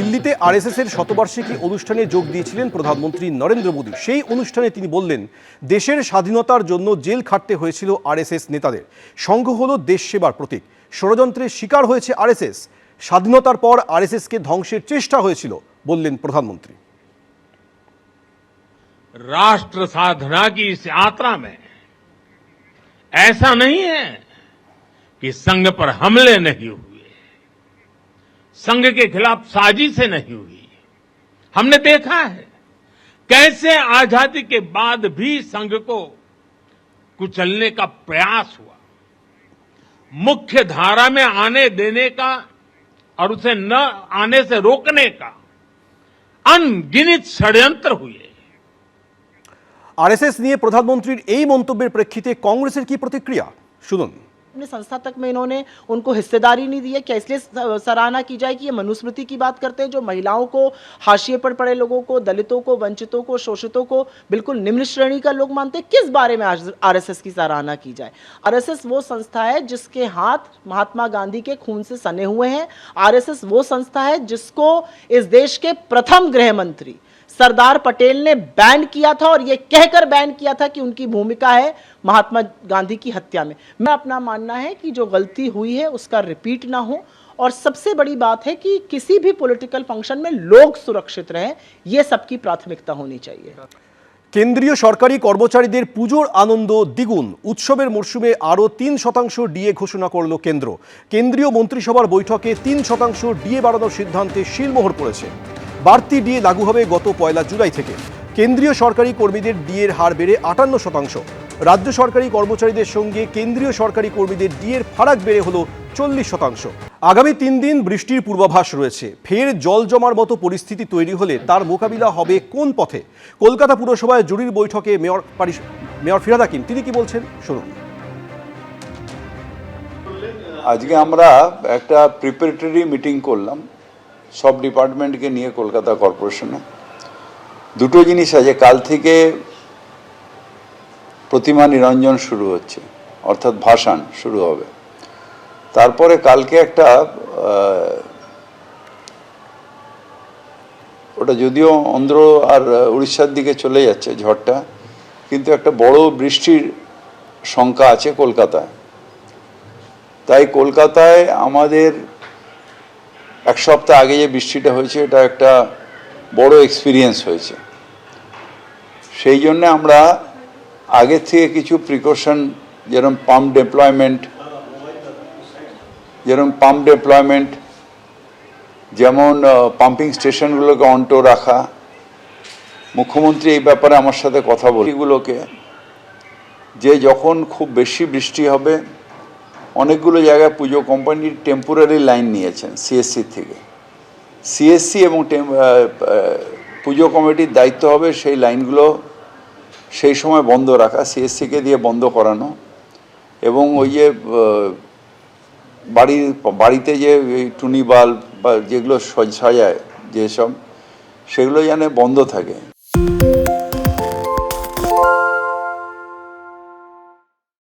দিল্লিতে আরএসএস এর শতবার্ষিকী অনুষ্ঠানে যোগ দিয়েছিলেন প্রধানমন্ত্রী নরেন্দ্র মোদী সেই অনুষ্ঠানে তিনি বললেন দেশের স্বাধীনতার জন্য জেল খাটতে হয়েছিল আরএসএস নেতাদের সংঘ হলো দেশ সেবার প্রতীক ষড়যন্ত্রের শিকার হয়েছে আরএসএস স্বাধীনতার পর আরএসএসকে ধ্বংসের চেষ্টা হয়েছিল বললেন প্রধানমন্ত্রী राष्ट्र साधना की इस यात्रा में ऐसा नहीं है कि संघ पर हमले नहीं हुए संघ के खिलाफ साजिशें नहीं हुई हमने देखा है कैसे आजादी के बाद भी संघ को कुचलने का प्रयास हुआ मुख्य धारा में आने देने का और उसे न आने से रोकने का अनगिनत षड्यंत्र हुए আরএসএস নিয়ে প্রধানমন্ত্রীর এই মন্তব্যের প্রেক্ষিতে কংগ্রেসের কি প্রতিক্রিয়া শুনুন अपने संस्था तक में इन्होंने उनको हिस्सेदारी नहीं दी है। क्या इसलिए सराहना की जाए कि ये मनुस्मृति की बात करते हैं, जो महिलाओं को हाशिए पर पड़े लोगों को, दलितों को, वंचितों को, शोषितों को बिल्कुल निम्न श्रेणी का लोग मानते हैं, किस बारे में आरएसएस की सराहना की जाए? आरएसएस वो संस्था है जिसके हाथ महात्मा गांधी के खून से सने हुए हैं। आरएसएस वो संस्था है जिसको इस देश के प्रथम गृह मंत्री सरदार पटेल ने बैन किया था और ये कहकर बैन किया था कि उनकी भूमिका है महात्मा गांधी की हत्या में मैं अपना मानना है कि जो गलती हुई है उसका रिपीट ना हो और सबसे बड़ी बात है कि किसी भी पॉलिटिकल फंक्शन में लोग सुरक्षित रहें ये सबकी प्राथमिकता होनी चाहिए কেন্দ্রীয় সরকারি কর্মচারীদের পুজোর আনন্দ দ্বিগুণ উৎসবের মরশুমে আরও তিন শতাংশ ডিএ ঘোষণা করল কেন্দ্র কেন্দ্রীয় মন্ত্রিসভার বৈঠকে তিন শতাংশ ডিএ বাড়ানোর সিদ্ধান্তে শিলমোহর পড়েছে বাড়তি ডিএ লাগু হবে গত পয়লা জুলাই থেকে। কেন্দ্রীয় সরকারি কর্মীদের ডিএর হার বেড়ে আটান্ন শতাংশ। রাজ্য সরকারি কর্মচারীদের সঙ্গে কেন্দ্রীয় সরকারি কর্মীদের ডিএর ফারাক বেড়ে হলো চল্লিশ শতাংশ। আগামী তিন দিন বৃষ্টির পূর্বাভাস রয়েছে। ফের জল জমার মতো পরিস্থিতি তৈরি হলে তার মোকাবিলা হবে কোন পথে? কলকাতা পুরসভায় জরুরি বৈঠকে মেয়র মেয়র ফিরাদ হাকিম, তিনি কি বলছেন? শুনুন। আজকে আমরা একটা প্রিপারেটরি মিটিং করলাম। সব ডিপার্টমেন্টকে নিয়ে কলকাতা কর্পোরেশনে। দুটো জিনিস আছে, কাল থেকে প্রতিমা নিরঞ্জন শুরু হচ্ছে, অর্থাৎ ভাসান শুরু হবে। তারপরে কালকে একটা ওটা যদিও অন্ধ্র আর উড়িষ্যার দিকে চলে যাচ্ছে ঝড়টা, কিন্তু একটা বড় বৃষ্টির শঙ্কা আছে কলকাতায়। তাই কলকাতায় আমাদের এক সপ্তাহ আগে যে বৃষ্টিটা হয়েছে, এটা একটা বড় এক্সপিরিয়েন্স হয়েছে। সেই জন্য আমরা আগে থেকে কিছু প্রিকশন যেরকম পাম্প ডেপ্লয়মেন্ট যেরকম পাম্প ডেপ্লয়মেন্ট যেমন পাম্পিং স্টেশনগুলোকে অন্টো রাখা। মুখ্যমন্ত্রী এই ব্যাপারে আমার সাথে কথা বলি, এগুলোকে যে যখন খুব বেশি বৃষ্টি হবে অনেকগুলো জায়গায় পুজো কোম্পানির টেম্পোরারি লাইন নিয়েছেন সিএসসি থেকে। সিএসসি এবং পুজো কমিটির দায়িত্ব হবে সেই লাইনগুলো সেই সময় বন্ধ রাখা সিএসসিকে দিয়ে বন্ধ করানো এবং ওই যে বাড়ির, বাড়িতে যে টুনি বাল্ব বা যেগুলো সজ- সাজায় যেসব, সেগুলো যেন বন্ধ থাকে।